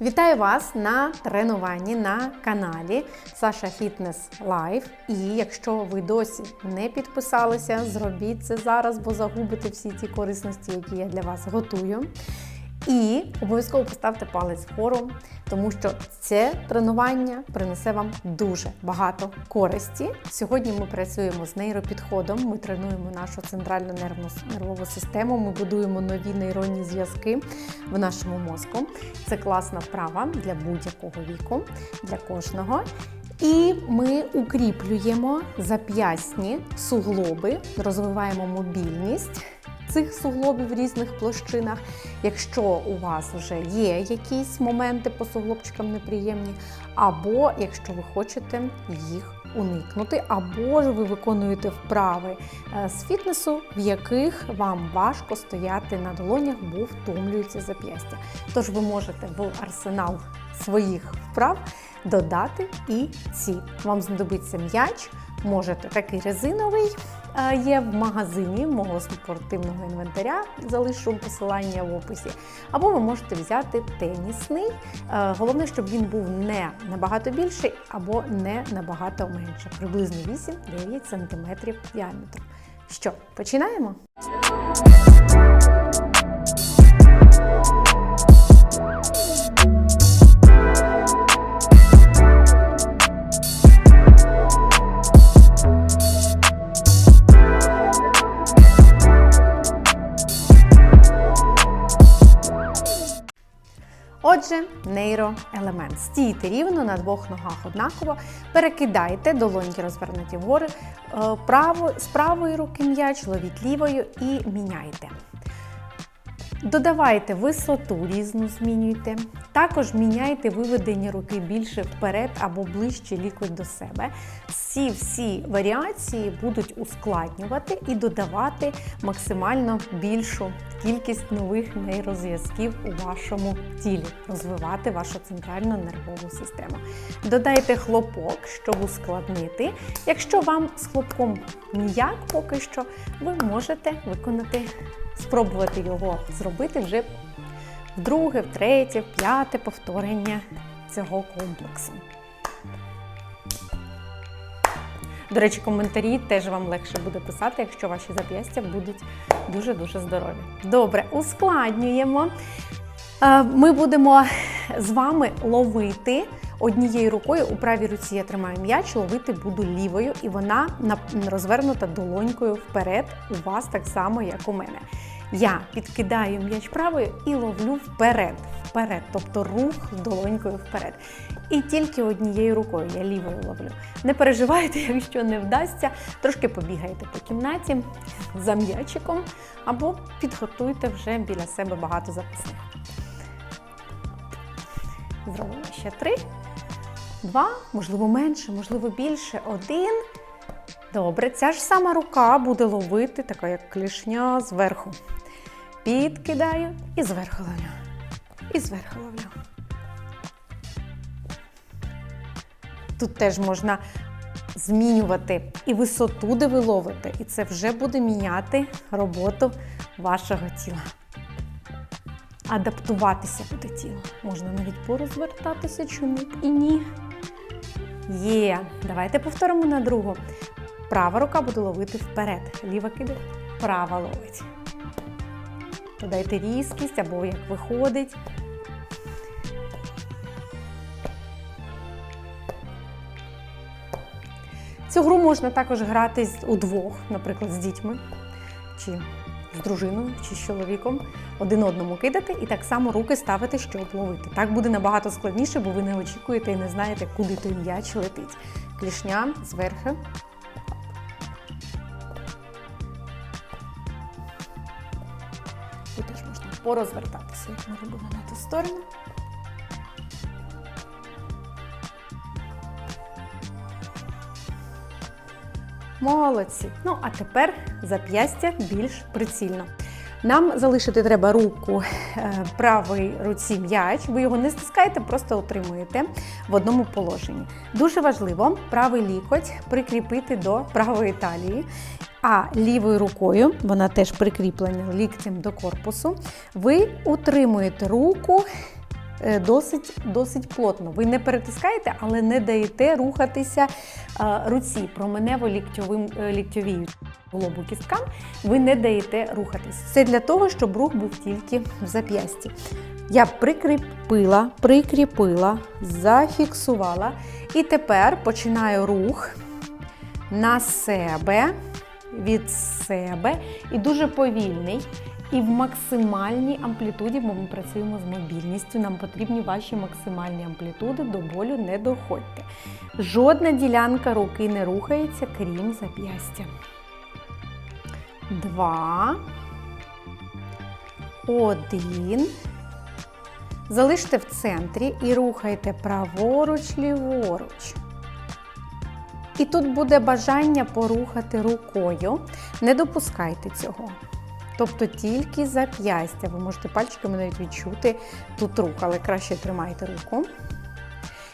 Вітаю вас на тренуванні на каналі Саша Фітнес Лайф. І якщо ви досі не підписалися, зробіть це зараз, бо загубите всі ті корисності, які я для вас готую. І обов'язково поставте палець вгору, тому що це тренування принесе вам дуже багато користі. Сьогодні ми працюємо з нейропідходом. Ми тренуємо нашу центральну нервну нервову систему. Ми будуємо нові нейронні зв'язки в нашому мозку. Це класна вправа для будь-якого віку, для кожного. І ми укріплюємо зап'ясні суглоби, розвиваємо мобільність цих суглобів в різних площинах. Якщо у вас вже є якісь моменти по суглобчикам неприємні, або якщо ви хочете їх уникнути, або ж ви виконуєте вправи е, з фітнесу, в яких вам важко стояти на долонях, бо втомлюється зап'ястя. Тож ви можете в арсенал своїх вправ додати і ці. Вам знадобиться м'яч, можете такий резиновий. Е, Є в магазині мого спортивного інвентаря, залишу посилання в описі. Або ви можете взяти тенісний. Е, Головне, щоб він був не набагато більший або не набагато менше, приблизно 8-9 см діаметру. Що, починаємо? Отже, нейроелемент. Стійте рівно на двох ногах однаково, перекидайте долоньки розвернуті вгори, е, право, з правої руки м'яч, ловіть лівою і міняйте. Додавайте висоту різну, змінюйте. Також міняйте виведення руки більше вперед або ближче лікоть до себе. Всі всі варіації будуть ускладнювати і додавати максимально більшу кількість нових нейрозв'язків у вашому тілі, розвивати вашу центральну нервову систему. Додайте хлопок, щоб ускладнити. Якщо вам з хлопком ніяк поки що, ви можете виконати, спробувати його зробити вже вдруге, втретє, в п'яте повторення цього комплексу. До речі, коментарі теж вам легше буде писати, якщо ваші зап'ястя будуть дуже-дуже здорові. Добре, ускладнюємо. Е, Ми будемо з вами ловити однією рукою. У правій руці я тримаю м'яч, ловити буду лівою, і вона розвернута долонькою вперед. У вас так само, як у мене. Я підкидаю м'яч правою і ловлю вперед, вперед, тобто рух долонькою вперед. І тільки однією рукою я лівою ловлю. Не переживайте, якщо не вдасться, трошки побігайте по кімнаті за м'ячиком або підготуйте вже біля себе багато записних. Зробимо ще три, два, можливо, менше, можливо, більше. Один. Добре, ця ж сама рука буде ловити, така як клішня зверху. Підкидаю і зверху ловлю. І зверху ловлю. Тут теж можна змінювати і висоту, де ви ловите, і це вже буде міняти роботу вашого тіла. Адаптуватися буде тіло. Можна навіть порозвертатися, чому б і ні. Є. Давайте повторимо на другу. Права рука буде ловити вперед. Ліва кидає, права ловить. Додайте різкість або як виходить. Цю гру можна також грати удвох, наприклад, з дітьми, чи з дружиною, чи з чоловіком. Один одному кидати і так само руки ставити, щоб ловити. Так буде набагато складніше, бо ви не очікуєте і не знаєте, куди той м'яч летить. Клішня зверху. Порозвертатися, як ми робили на ту сторону. Молодці. Ну, а тепер зап'ястя більш прицільно. Нам залишити треба руку е, правій руці м'яч. Ви його не стискаєте, просто отримуєте в одному положенні. Дуже важливо правий лікоть прикріпити до правої талії. А лівою рукою, вона теж прикріплена ліктем до корпусу, ви утримуєте руку е, досить, досить плотно. Ви не перетискаєте, але не даєте рухатися е, руці променево-ліктьовим е, лобу кісткам. Ви не даєте рухатись. Це для того, щоб рух був тільки в зап'ясті. Я прикріпила, прикріпила, зафіксувала. І тепер починаю рух на себе, від себе і дуже повільний. І в максимальній амплітуді, бо ми працюємо з мобільністю, нам потрібні ваші максимальні амплітуди, до болю не доходьте. Жодна ділянка руки не рухається, крім зап'ястя. Два. Один. Залиште в центрі і рухайте праворуч, ліворуч. І тут буде бажання порухати рукою. Не допускайте цього. Тобто тільки зап'ястя. Ви можете пальчиками навіть відчути тут руку, але краще тримайте руку.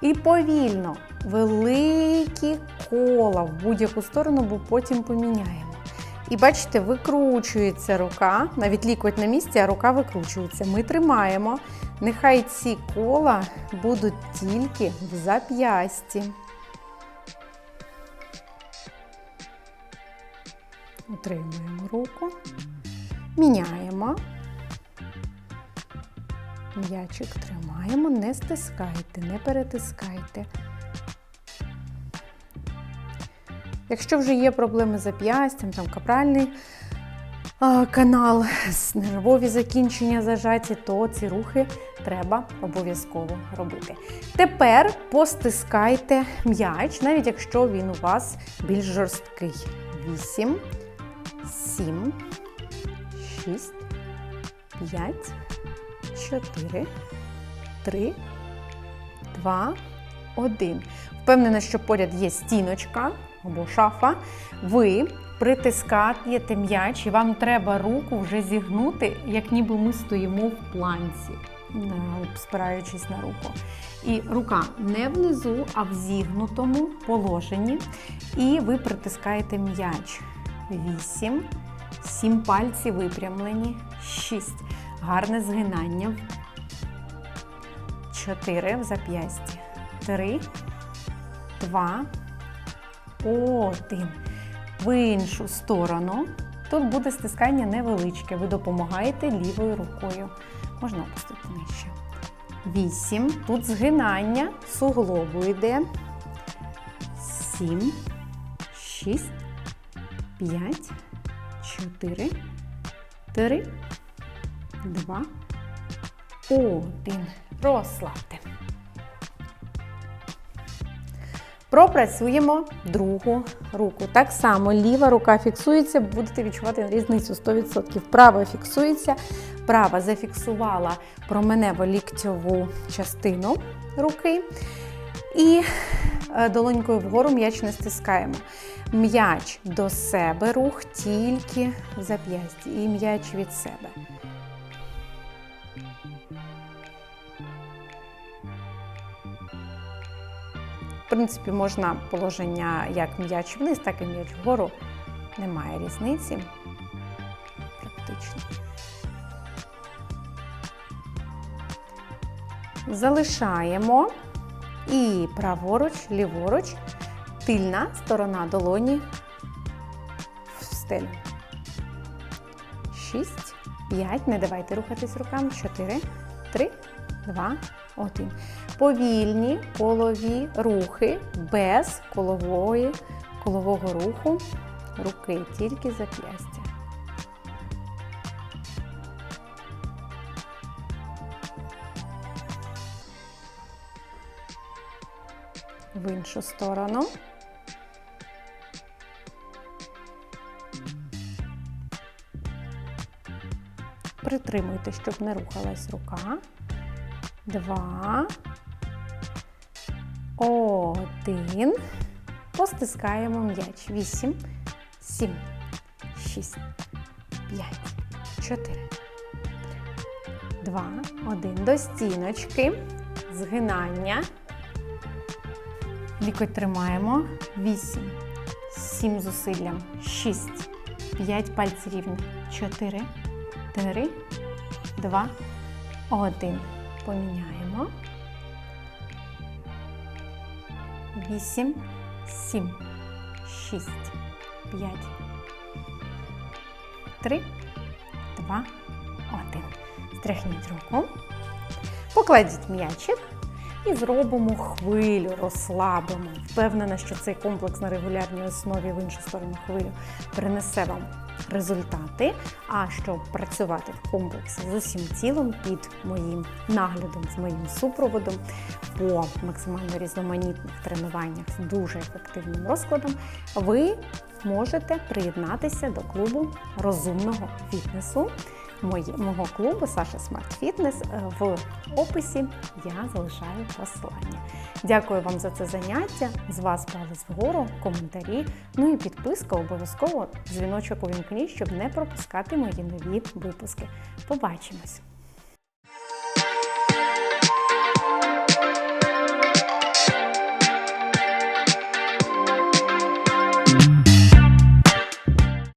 І повільно, великі кола в будь-яку сторону, бо потім поміняємо. І бачите, викручується рука, навіть лікоть на місці, а рука викручується. Ми тримаємо. Нехай ці кола будуть тільки в зап'ясті. Утримуємо руку, міняємо. М'ячик тримаємо, не стискайте, не перетискайте. Якщо вже є проблеми з зап'ястям, там капральний а, канал, нервові закінчення зажаті, то ці рухи треба обов'язково робити. Тепер постискайте м'яч, навіть якщо він у вас більш жорсткий. 8, 7, 6, 5, 4, 3, 2, 1. Впевнена, що поряд є стіночка або шафа. Ви притискаєте м'яч, і вам треба руку вже зігнути, як ніби ми стоїмо в планці, спираючись на руку. І рука не внизу, а в зігнутому положенні. І ви притискаєте м'яч. 8, 7 пальців випрямлені, 6. Гарне згинання. 4 в зап'ясті. 3, 2, 1. В іншу сторону. Тут буде стискання невеличке. Ви допомагаєте лівою рукою. Можна опустити нижче. 8. Тут згинання суглобу йде. 7, 6, 5, 4, 3, 2, 1. Розслабте. Пропрацюємо другу руку. Так само ліва рука фіксується, будете відчувати різницю 100%. Права фіксується, права зафіксувала променево ліктьову частину руки. І долонькою вгору м'яч не стискаємо. М'яч до себе рух тільки в зап'ясті і м'яч від себе. В принципі, можна положення як м'яч вниз, так і м'яч вгору. Немає різниці. Практично. Залишаємо і праворуч, ліворуч, тильна сторона долоні в стелю. 6, 5. Не давайте рухатись руками. 4, 3, 2, 1. Повільні колові рухи без колової, колового руху руки, тільки зап'ястя. В іншу сторону. Притримуйте, щоб не рухалась рука. Два. Один. Постискаємо м'яч. Вісім, сім, шість, п'ять, чотири, два, один. До стіночки. Згинання. Лікоть тримаємо. Вісім, сім зусиллям. Шість, п'ять пальців рівно. Чотири, три, два, один. поміняємо. Вісім, сім, шість, п'ять, три, два, один. Стряхніть руку. Покладіть м'ячик і зробимо хвилю, розслабимо. Впевнена, що цей комплекс на регулярній основі в іншу сторону хвилю принесе вам результати. А щоб працювати в комплексі з усім тілом під моїм наглядом, з моїм супроводом по максимально різноманітних тренуваннях з дуже ефективним розкладом, ви можете приєднатися до клубу розумного фітнесу мого клубу Саша Смарт Фітнес. В описі я залишаю посилання. Дякую вам за це заняття. З вас палець вгору, коментарі. Ну і підписка обов'язково дзвіночок увімкніть, щоб не пропускати мої нові випуски. Побачимось!